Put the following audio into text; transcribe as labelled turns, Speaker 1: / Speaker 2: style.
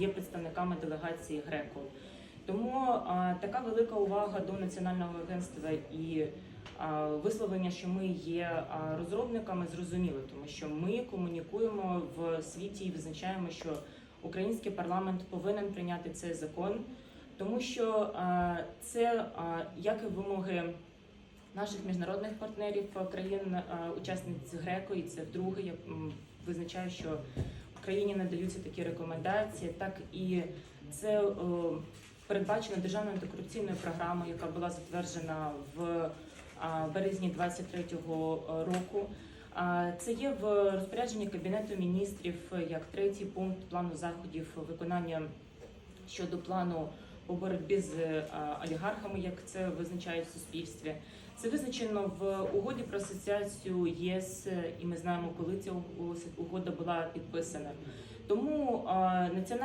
Speaker 1: є представниками делегації Греко. Тому а, така велика увага до національного агентства і а, висловлення, що ми є а, розробниками, зрозуміло, тому що ми комунікуємо в світі і визначаємо, що український парламент повинен прийняти цей закон, тому що а, це а, як і вимоги наших міжнародних партнерів країн-учасниць Греко, і це вдруге я визначаю, що Україні надаються такі рекомендації, так і це е, передбачено державною антикорупційною програмою, яка була затверджена в а, березні 23-го року. Це є в розпорядженні Кабінету міністрів е, як третій пункт плану заходів виконання щодо плану по боротьбі з е, олігархами, як це визначає в суспільстві. Це визначено в угоді про асоціацію ЄС, е, і ми знаємо, коли ця угода була підписана. Тому е, національна